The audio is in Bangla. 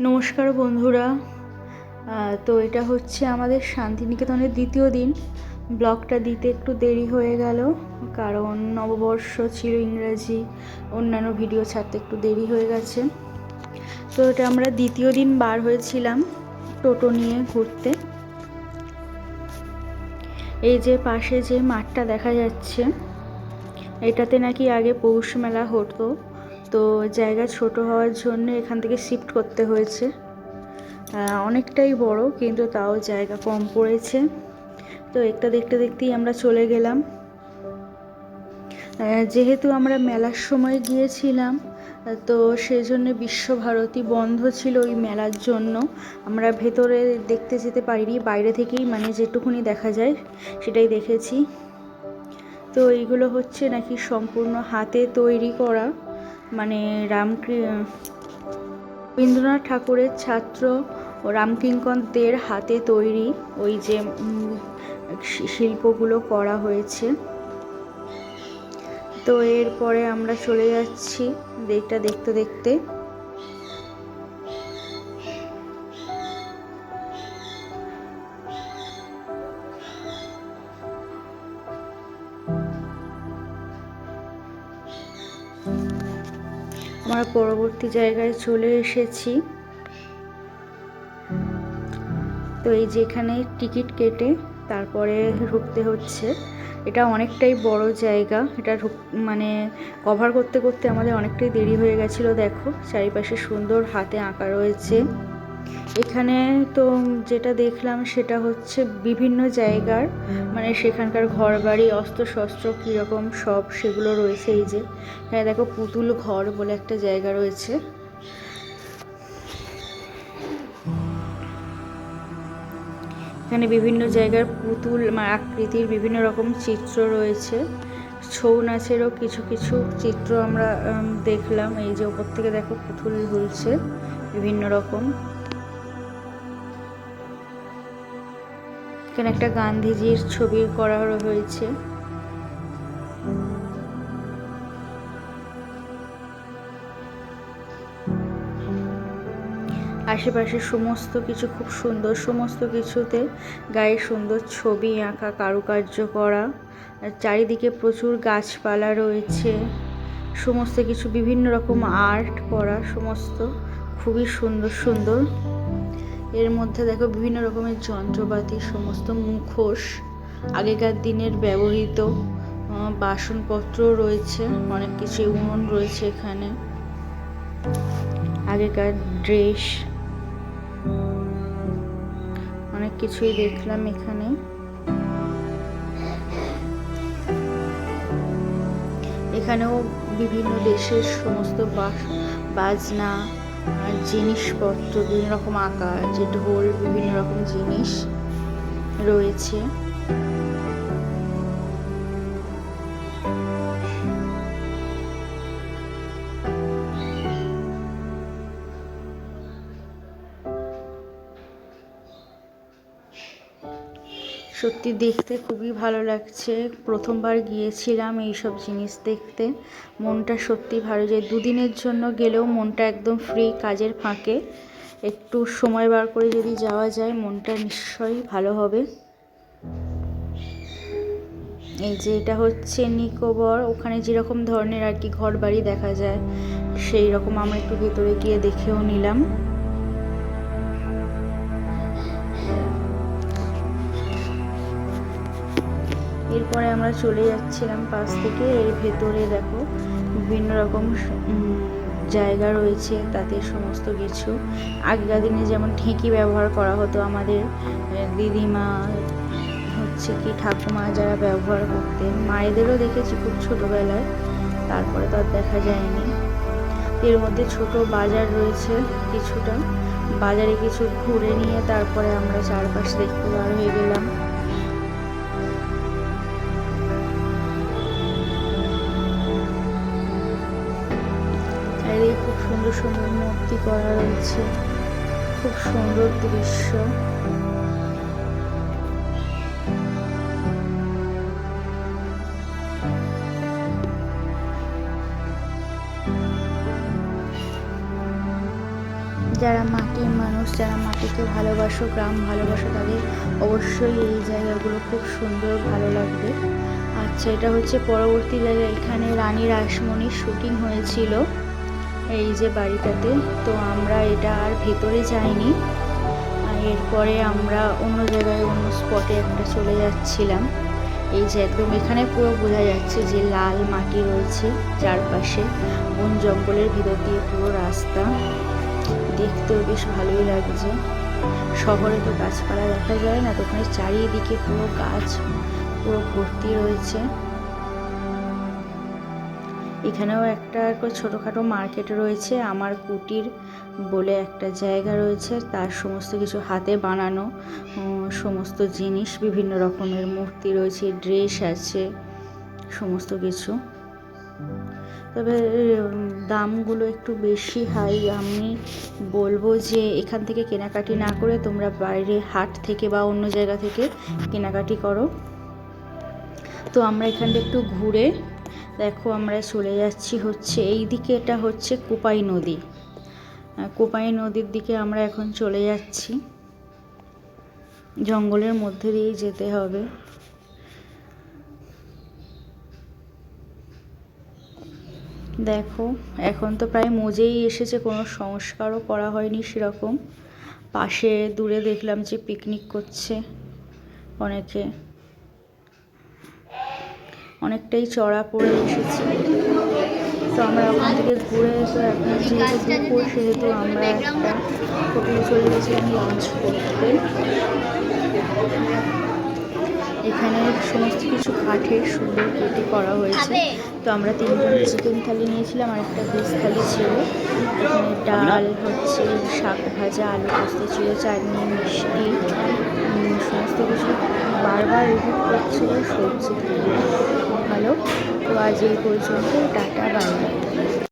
নমস্কার বন্ধুরা। তো এটা হচ্ছে আমাদের শান্তিনিকেতনের দ্বিতীয় দিন। ব্লগটা দিতে একটু দেরি হয়ে গেল, কারণ নববর্ষ ছিল ইংরাজি, অন্যান্য ভিডিও ছাড়তে একটু দেরি হয়ে গেছে। তো এটা আমরা দ্বিতীয় দিন বার হয়েছিলাম টোটো নিয়ে ঘুরতে। এই যে পাশে যে মাঠটা দেখা যাচ্ছে, এটাতে নাকি আগে পৌষ মেলা হতো। তো জায়গা ছোট হওয়ার জন্য এখান থেকে শিফট করতে হয়েছে। অনেকটাই বড়, কিন্তু তাও জায়গা কম পড়েছে। তো একটা দেখতে দেখতেই আমরা চলে গেলাম। যেহেতু আমরা মেলার সময় গিয়েছিলাম, তো সেই জন্য বিশ্বভারতী বন্ধ ছিল ওই মেলার জন্য। আমরা ভেতরে দেখতে যেতে পারিনি, বাইরে থেকেই মানে যেটুকুনি দেখা যায় সেটাই দেখেছি। তো এইগুলো হচ্ছে নাকি সম্পূর্ণ হাতে তৈরি করা। মানে রামকৃ, রবীন্দ্রনাথ ঠাকুরের ছাত্র রামকিঙ্কনদের হাতে তৈরি ওই যে শিল্পগুলো করা হয়েছে। তো এরপরে আমরা চলে যাচ্ছি এটা দেখতে দেখতে। আমরা পরবর্তী জায়গায় চলে এসেছি। তো এই যেখানে টিকিট কেটে তারপরে ঢুকতে হচ্ছে, এটা অনেকটাই বড় জায়গা। এটা মানে কভার করতে করতে আমাদের অনেকটাই দেরি হয়ে গেছিল, দেখো। চারিপাশে সুন্দর হাতে আঁকা রয়েছে। এখানে তো যেটা দেখলাম সেটা হচ্ছে বিভিন্ন জায়গার মানে সেখানকার ঘর বাড়ি অস্ত্র শস্ত্র কীরকম সব সেগুলো রয়েছে এই যে। এখানে দেখো পুতুল ঘর বলে একটা জায়গা রয়েছে। এখানে বিভিন্ন জায়গার পুতুল মানে আকৃতির বিভিন্ন রকম চিত্র রয়েছে। ছৌ নাচেরও কিছু কিছু চিত্র আমরা দেখলাম। এই যে ওপর থেকে দেখো পুতুল ঝুলছে বিভিন্ন রকম। এখানে একটা গান্ধীজির ছবি করা হয়েছে? আশেপাশে সমস্ত কিছু খুব সুন্দর, সমস্ত কিছুতে গায়ে সুন্দর ছবি আঁকা, কারুকার্য করা চারিদিকে প্রচুর গাছপালা রয়েছে। সমস্ত কিছু, বিভিন্ন রকম আর্ট করা, সমস্ত খুবই সুন্দর সুন্দর। এর মধ্যে দেখো বিভিন্ন রকমের যন্ত্রপাতি, সমস্ত মুখোশ, আগেকার দিনের ব্যবহৃত বাসনপত্র রয়েছে, অনেক কিছু উনুন রয়েছে এখানে। আগেকার ড্রেস। অনেক কিছুই দেখলাম এখানে। এখানেও বিভিন্ন দেশের সমস্ত বাজনা আর জিনিসপত্র বিভিন্ন রকম আঁকা যে ঢোল বিভিন্ন রকম জিনিস রয়েছে। সত্যি দেখতে খুবই ভালো লাগছে। প্রথমবার গিয়েছিলাম এইসব জিনিস দেখতে। মনটা সত্যি ভালো যায় দুদিনের জন্য গেলেও মনটা একদম ফ্রি কাজের ফাঁকে। একটু সময় বার করে যদি যাওয়া যায়, মনটা নিশ্চয়ই ভালো হবে। এই যে এটা হচ্ছে নিকোবর। ওখানে যেরকম ধরনের আর কি ঘর বাড়ি দেখা যায় সেই রকম আমরা একটু ভেতরে গিয়ে দেখেও নিলাম। এরপরে আমরা চলে যাচ্ছিলাম পাশ থেকে। এর ভেতরে দেখো বিভিন্ন রকম জায়গা রয়েছে, তাতে সমস্ত কিছু। আগেকার দিনে যেমন ঢেঁকি ব্যবহার করা হতো আমাদের দিদিমা, হচ্ছে কি ঠাকুমা যারা ব্যবহার করতেন। মায়েদেরও দেখেছি খুব ছোটোবেলায়, তারপরে তো আর দেখা যায়নি। এর মধ্যে ছোট বাজার রয়েছে কিছুটা। বাজারে কিছু ঘুরে নিয়ে তারপরে আমরা চারপাশ দেখতে বার হয়ে গেলাম। সুন্দর সুন্দর মূর্তি করা রয়েছে। খুব সুন্দর দৃশ্য। যারা মাটির মানুষ, যারা মাটিকে ভালোবাসো, গ্রাম ভালোবাসো, তাদের অবশ্যই এই জায়গাগুলো খুব সুন্দর, ভালো লাগবে। আচ্ছা এটা হচ্ছে পরবর্তী জায়গা। এখানে রানী রাসমণির শুটিং হয়েছিল। এই যে বাড়িটাতে, তো আমরা এটা আর ভেতরে যাইনি। এরপরে আমরা অন্য জায়গায় অন্য স্পটে একটা চলে যাচ্ছিলাম। এই যে একদম এখানে পুরো বোঝা যাচ্ছে যে লাল মাটি রয়েছে চারপাশে। বন জঙ্গলের ভিতর দিয়ে পুরো রাস্তা। দেখতেও বেশ ভালোই লাগছে। শহরে তো গাছপালা দেখা যায় না, তো ওখানে চারিদিকে পুরো গাছ, পুরো ভর্তি রয়েছে। এখানেও একটা ছোটোখাটো মার্কেট রয়েছে। আমার কুটির বলে একটা জায়গা রয়েছে। তার সমস্ত কিছু হাতে বানানো সমস্ত জিনিস, বিভিন্ন রকমের মূর্তি রয়েছে, ড্রেস আছে, সমস্ত কিছু। তবে দামগুলো একটু বেশি হাই। আমি বলব যে এখান থেকে কেনাকাটি না করে তোমরা বাইরে হাট থেকে বা অন্য জায়গা থেকে কেনাকাটি করো। তো আমরা এখানটা একটু ঘুরে দেখো আমরা চলে যাচ্ছি হচ্ছে এই দিকে এটা হচ্ছে কোপাই নদী। কোপাই নদীর দিকে আমরা এখন চলে যাচ্ছি। জঙ্গলের মধ্যে দিয়েই যেতে হবে। দেখো, এখন তো প্রায় মজেই এসেছে, কোনো সংস্কারও করা হয়নি সেরকম। পাশে দূরে দেখলাম যে পিকনিক করছে অনেকে। অনেকটাই চড়া পড়ে এসেছে। তো আমরা ওখান থেকে ঘুরে তো এখন যেহেতু দুপুর সেহেতু আমরা একটা হোটেলে চলে গেছিলাম লঞ্চ করতে। এখানে সমস্ত কিছু কাঠের সুন্দর কেটে করা হয়েছে। তো আমরা তিনজন চিকেন থালি নিয়েছিলাম আর একটা ভেজ থালি ছিল। এখানে ডাল হচ্ছে শাক ভাজা আলু পোস্ত ছিল চাটনি মিষ্টি সমস্ত কিছু বারবার রিপিট করছিল সবজি। খুব ভালো তো আজ এই পর্যন্ত টাটা বাই।